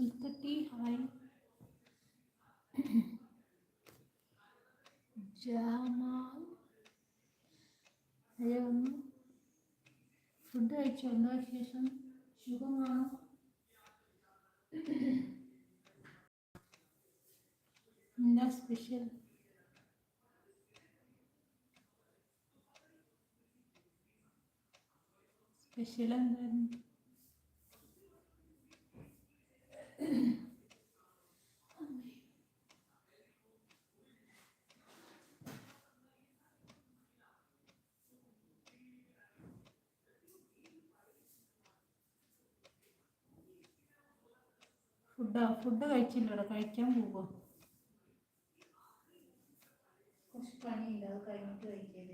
മുത്തട്ടി hi. Jamal ഒന്ന് food കഴിച്ചു? എന്താ വിശേഷം? സുഖമാണോ? എന്താ സ്പെഷ്യൽ? സ്പെഷ്യൽ എന്തായിരുന്നു? ഫുഡാ ഫുഡ് കഴിച്ചില്ലടാ. കഴിക്കാൻ പോവാ. കുറച്ച് പണിയില്ല അത് കഴിഞ്ഞിട്ട് കഴിക്കാൻ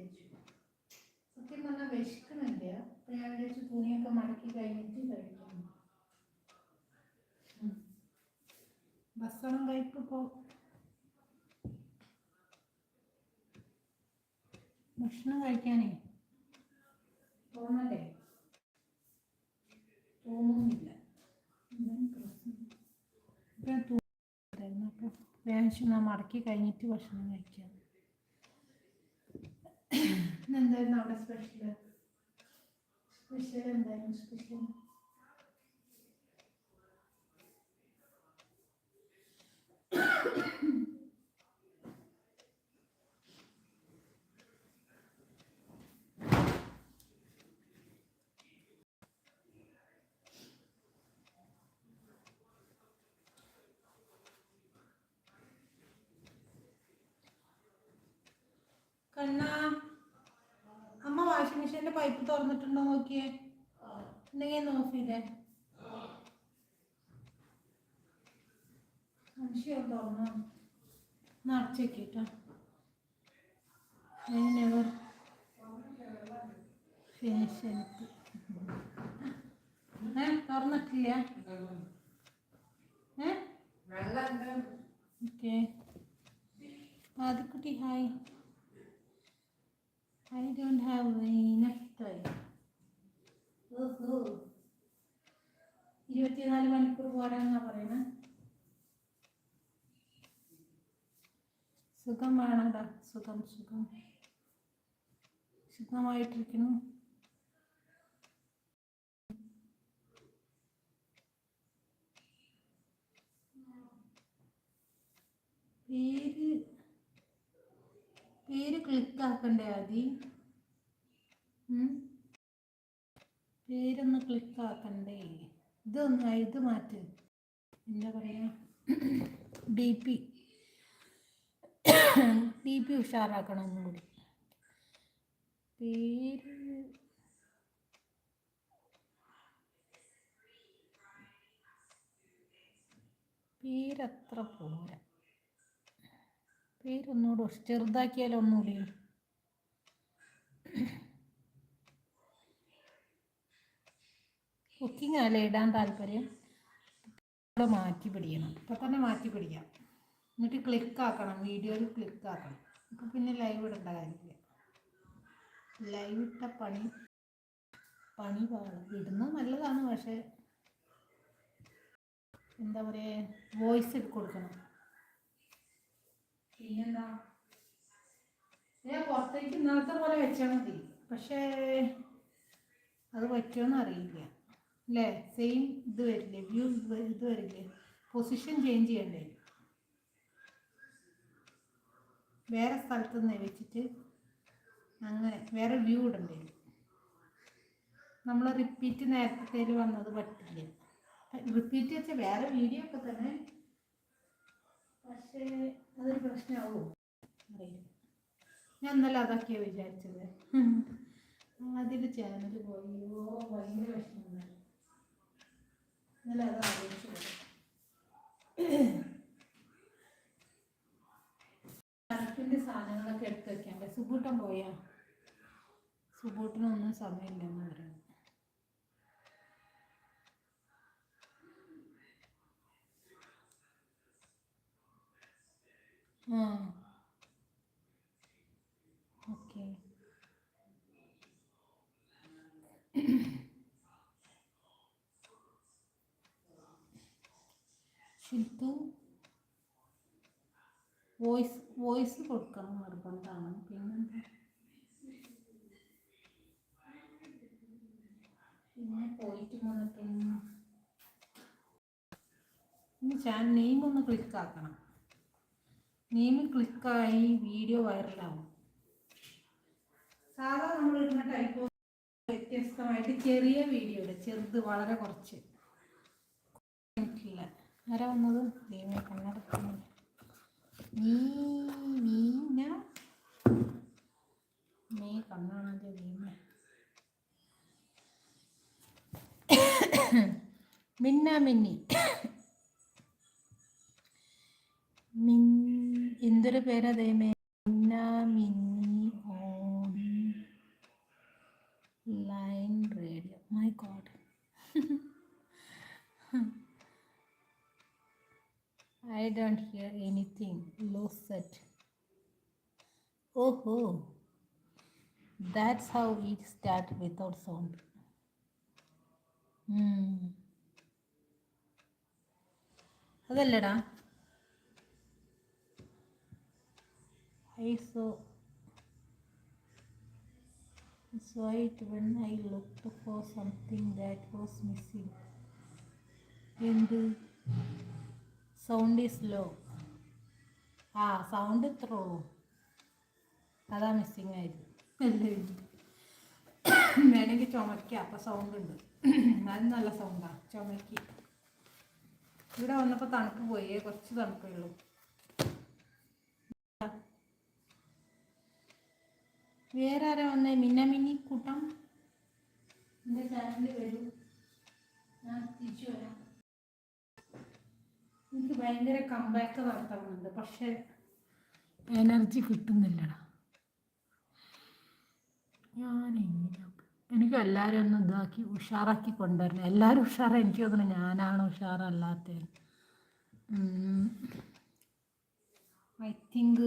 സത്യം പറഞ്ഞാൽ വിശക്കണില്ല അപ്പൊ ഞാൻ വിചാരിച്ചു തുണിയൊക്കെ മടക്കി കഴിഞ്ഞിട്ട് കഴിക്കാം. ഉം. ഭക്ഷണം പോ. ഭക്ഷണം കഴിക്കാനേ. തോന്നണ്ടേ തോന്നുന്നില്ല പ്രശ്നം. ഇപ്പം തോന്നുന്നു അപ്പം വേഗം ഞാൻ മടക്കി കഴിഞ്ഞിട്ട് ഭക്ഷണം കഴിക്കാം. എന്തായിരുന്നു അവിടെ സ്പെഷ്യൽ സ്പെഷ്യൽ എന്തായിരുന്നു സ്പെഷ്യൽ അമ്മ വാഷിംഗ് മെഷീന്റെ പൈപ്പ് തുറന്നിട്ടുണ്ടോ നോക്കിയേ. എന്തെങ്കിലും നോക്കിയില്ലേ ഓഫ് ചെയ്തേ. സംശയം തുറന്നോ? നിറച്ചേക്കിട്ടോ നെവർ ഫിനിഷ് എനിക്ക് ഏ തുറന്നിട്ടില്ല? ഏ? Okay. ആദിക്കുട്ടി hi I don't have enough time. ഇരുപത്തിനാല് മണിക്കൂർ പോരാന്നാ പറയണേ സുഖം വേണടാ. സുഖം സുഖം. സുഖമായിട്ടിരിക്കുന്നു. പേര് പേര് ക്ലിക്ക് ആക്കണ്ടേ ഉം? പേരൊന്ന് ക്ലിക്ക് ആക്കണ്ടേ? ഇതൊന്ന് ഇത് മാറ്റ്. എന്താ പറയുക ഡി പി ഡി പി ഉഷാറാക്കണം ഒന്നുകൂടി പേര് പേരത്ര പോരാ. പേരൊന്നുകൂടെ ചെറുതാക്കിയാലോ ഒന്നുകൂടി കുക്കിംഗ് അല്ലേ ഇടാൻ താല്പര്യം? ഇവിടെ മാറ്റി പിടിക്കണം. ഇപ്പം തന്നെ മാറ്റി പിടിക്കാം. എന്നിട്ട് ക്ലിക്ക് ആക്കണം. വീഡിയോയിൽ ക്ലിക്ക് ആക്കണം. അപ്പം പിന്നെ ലൈവ് ഇടേണ്ട കാര്യമില്ല. ലൈവ് ഇട്ട പണി പണി പാടും ഇടുന്നത് നല്ലതാണ് പക്ഷേ എന്താ പറയുക വോയിസ് കൊടുക്കണം. പിന്നെന്താ? ഞാൻ പുറത്തേക്ക് ഇന്നലത്തെ പോലെ വെച്ചാൽ മതി. പക്ഷേ അത് പറ്റുമെന്ന് അറിയില്ല. അല്ലേ? സെയിം ഇത് വരില്ലേ? വ്യൂ ഇത് വരില്ലേ? പൊസിഷൻ ചേഞ്ച് ചെയ്യണ്ടേ? വേറെ സ്ഥലത്ത് നിന്ന് വെച്ചിട്ട് അങ്ങനെ വേറെ വ്യൂ ഇടണ്ടേ? നമ്മൾ റിപ്പീറ്റ് നേരത്തെ വന്നത് പറ്റില്ല. റിപ്പീറ്റ് വെച്ചാൽ വേറെ വീഡിയോ ഒക്കെ തന്നെ പക്ഷേ അതൊരു പ്രശ്നമാവോ. ഞാൻ ഇന്നലെ അതൊക്കെയാണ് വിചാരിച്ചത്. അതിന്റെ ചാനൽ പോയോ. ഭയങ്കര വിഷമം. ഇന്നലെ അത് ആലോചിച്ചു കണക്കിന്റെ സാധനങ്ങളൊക്കെ എടുത്ത് വെക്കാൻ. സുബൂട്ടൻ പോയാ? സുബൂട്ടിനൊന്നും സമയമില്ലെന്ന് പറയുന്നു ആ ഓക്കെ. വോയിസ് വോയിസ് കൊടുക്കണം നിർബന്ധമാണ് പിന്നെന്താ? പിന്നെ പോയിട്ട് വന്നിട്ടൊന്നും ചാനൽ നെയിം ഒന്ന് ക്ലിക്ക് ആക്കണം. നെയിം ക്ലിക്കായി വീഡിയോ വൈറലാവും സാധാ നമ്മൾ ഇടുന്ന ടൈപ്പ് വ്യത്യസ്തമായിട്ട് ചെറിയ വീഡിയോ ഇടുക ചെറുത് വളരെ കുറച്ച്. എനിക്കില്ല ആരാ വന്നത്? ദൈവമേ കണ്ണടക്കുന്നില്ല നീ നീന നീ മിന്ന മിന്നി. മിൻ എന്തൊരു പേരാ ദൈവമേ മിന്നി online radio my god hear anything. Low set. Oh, oh. That's how it start without sound. Hmm. അതല്ലടാ so saw it when I looked for something that was missing. എന്ത് സൗണ്ട് ഈസ് ലോ ആ sound ഇത്ര ഉള്ളൂ. അതാ missing അല്ലേ വേണമെങ്കിൽ ചുമയ്ക്കാം അപ്പം sound ഉണ്ട്. എന്നാലും നല്ല സൗണ്ടാണ് ചുമയ്ക്ക് ഇവിടെ വന്നപ്പോൾ തണുപ്പ് പോയേ കുറച്ച് തണുപ്പേ ഉള്ളൂ. വേറെ ആരാ വന്നേ മിന്നമിന്നി കൂട്ടം. എന്റെ ചാനലിൽ വരൂ. ഞാൻ തിരിച്ചു വരാം. എനിക്ക് ഭയങ്കര കമ്പാക്ക് നടത്തണമെന്നുണ്ട് പക്ഷെ എനർജി കിട്ടുന്നില്ലടാ. ഞാനെങ്ങനെ എനിക്ക് എല്ലാവരും ഒന്ന് ഇതാക്കി ഉഷാറാക്കി കൊണ്ടുവരണം. എല്ലാവരും ഉഷാറാണ് എനിക്ക് തോന്നുന്നു ഞാനാണ് ഉഷാറല്ലാത്തത്. ഐ തിങ്ക്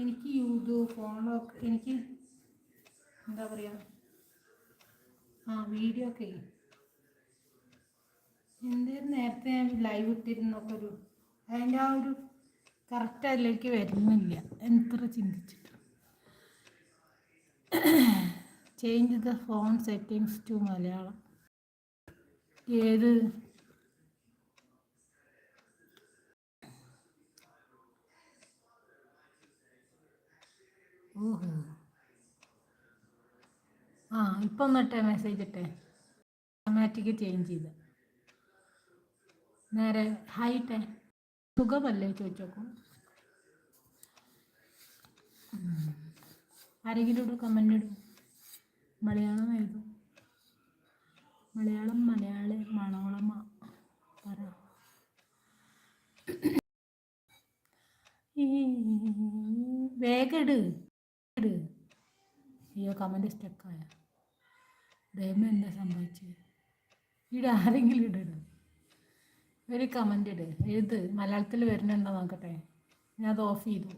എനിക്ക് യൂട്യൂബ് ഫോണോ എനിക്ക് എന്താ പറയുക ആ വീഡിയോ ഒക്കെ എന്തായാലും നേരത്തെ ഞാൻ ലൈവ് ഇട്ടിരുന്നൊക്കെ ഒരു അതിന്റെ ആ ഒരു കറക്റ്റ് അതിലേക്ക് വരുന്നില്ല. എത്ര ചിന്തിച്ചിട്ട്. Change the phone settings to Malayalam. ഏത് ആ ഇപ്പം ഒന്നിട്ടെ മെസ്സേജ് ഇട്ടേ. ഓട്ടോമാറ്റിക് ചേഞ്ച് ചെയ്ത്. നേരെ ഹൈട്ടെ സുഖമല്ലേ ചോദിച്ചോക്കും? ആരെങ്കിലും ഇടും കമന്റ് ഇടും. മലയാളം എഴുതും. മലയാളം മലയാളി മണോളമ പറ. വേഗം ഇട്. ഇട് അയ്യോ കമന്റ് സ്റ്റക്കായ ദൈവം എന്താ സംഭവിച്ചത് ഇവിടെ ആരെങ്കിലും ഇടരുത് ഒരു കമന്റ് ഇട്. എഴുത് മലയാളത്തിൽ വരുന്നുണ്ടോ നോക്കട്ടെ? ഞാൻ അത് ഓഫ് ചെയ്തു.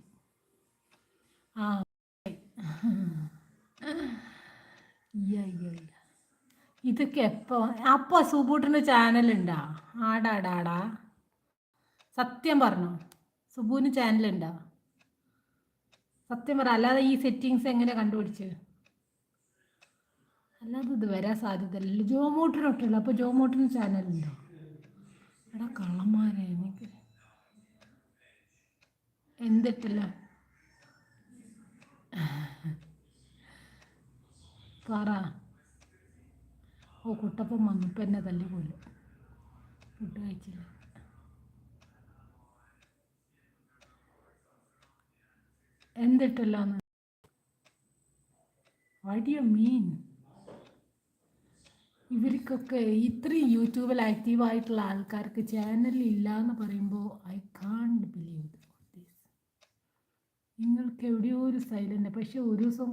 ആ. ഇതൊക്കെ എപ്പോ? അപ്പോൾ സുബൂട്ടിന്റെ ചാനലുണ്ടാ ആടാടാടാ സത്യം പറഞ്ഞോ? സുബുവിന് ചാനലുണ്ടോ സത്യം പറ അല്ലാതെ ഈ സെറ്റിങ്സ് എങ്ങനെ കണ്ടുപിടിച്ചത് അല്ലാതെ ഇത് വരാൻ സാധ്യതയില്ല. ജോമോട്ടിനൊട്ടില്ല അപ്പോൾ ജോമോട്ടിന് ചാനലുണ്ടോ എടാ കള്ളന്മാരെ എനിക്ക് എന്തിട്ടില്ല? പറ. ഓ കുട്ടപ്പം വന്നു. ഇപ്പം എന്നെ തല്ലി പോലും ഫുഡ് കഴിച്ചില്ല. എന്തിട്ടല്ലാന്ന്? വാട്ട് യു മീൻ ഇവർക്കൊക്കെ ഇത്രയും യൂട്യൂബിൽ ആക്റ്റീവായിട്ടുള്ള ആൾക്കാർക്ക് ചാനൽ ഇല്ല എന്ന് പറയുമ്പോൾ ഐ കാണ്ട് ബിലീവ് നിങ്ങൾക്ക് എവിടെയോ ഒരു സൈലന്റ് പക്ഷെ ഒരു ദിവസം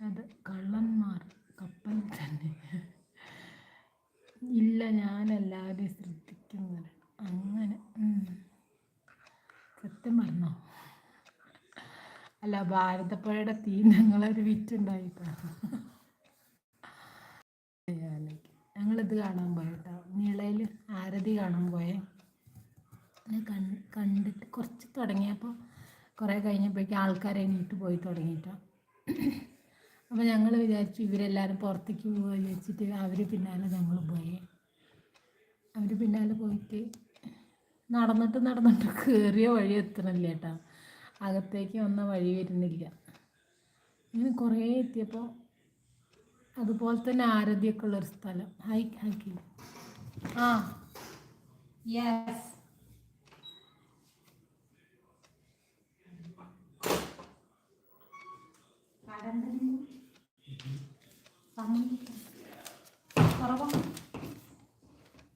അത് കള്ളന്മാർ കപ്പൽ തന്നെ. ഇല്ല ഞാനല്ലാതെ ശ്രദ്ധിക്കുന്നവരാണ്. അങ്ങനെ. സത്യം പറഞ്ഞോ? അല്ല ഭാരതപ്പുഴയുടെ തീ ഞങ്ങളൊരു വിറ്റുണ്ടായിട്ടാണ് ഞങ്ങളിത് കാണാൻ പോയിട്ടോ നിളയിൽ ആരതി കാണാൻ പോയേ. കണ്ടിട്ട് കുറച്ച് തുടങ്ങിയപ്പോൾ കുറേ കഴിഞ്ഞപ്പോഴേക്കും ആൾക്കാരെ എണീറ്റ് പോയി തുടങ്ങിയിട്ടോ. അപ്പോൾ ഞങ്ങൾ വിചാരിച്ചു ഇവരെല്ലാവരും പുറത്തേക്ക് പോകുക വിചാരിച്ചിട്ട് അവർ പിന്നാലെ ഞങ്ങൾ പോയി. അവർ പിന്നാലെ പോയിട്ട് നടന്നിട്ട് നടന്നിട്ട് കയറിയ വഴി എത്തണില്ല കേട്ടോ അകത്തേക്ക് വന്ന വഴി വരുന്നില്ല. ഇങ്ങനെ കുറേ എത്തിയപ്പോൾ അതുപോലെ തന്നെ ആരതിയൊക്കെ ഉള്ളൊരു സ്ഥലം. ഹൈ ഹൈക്കി ആ. യെസ്.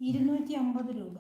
ഇരുന്നൂറ്റി അമ്പത് രൂപ.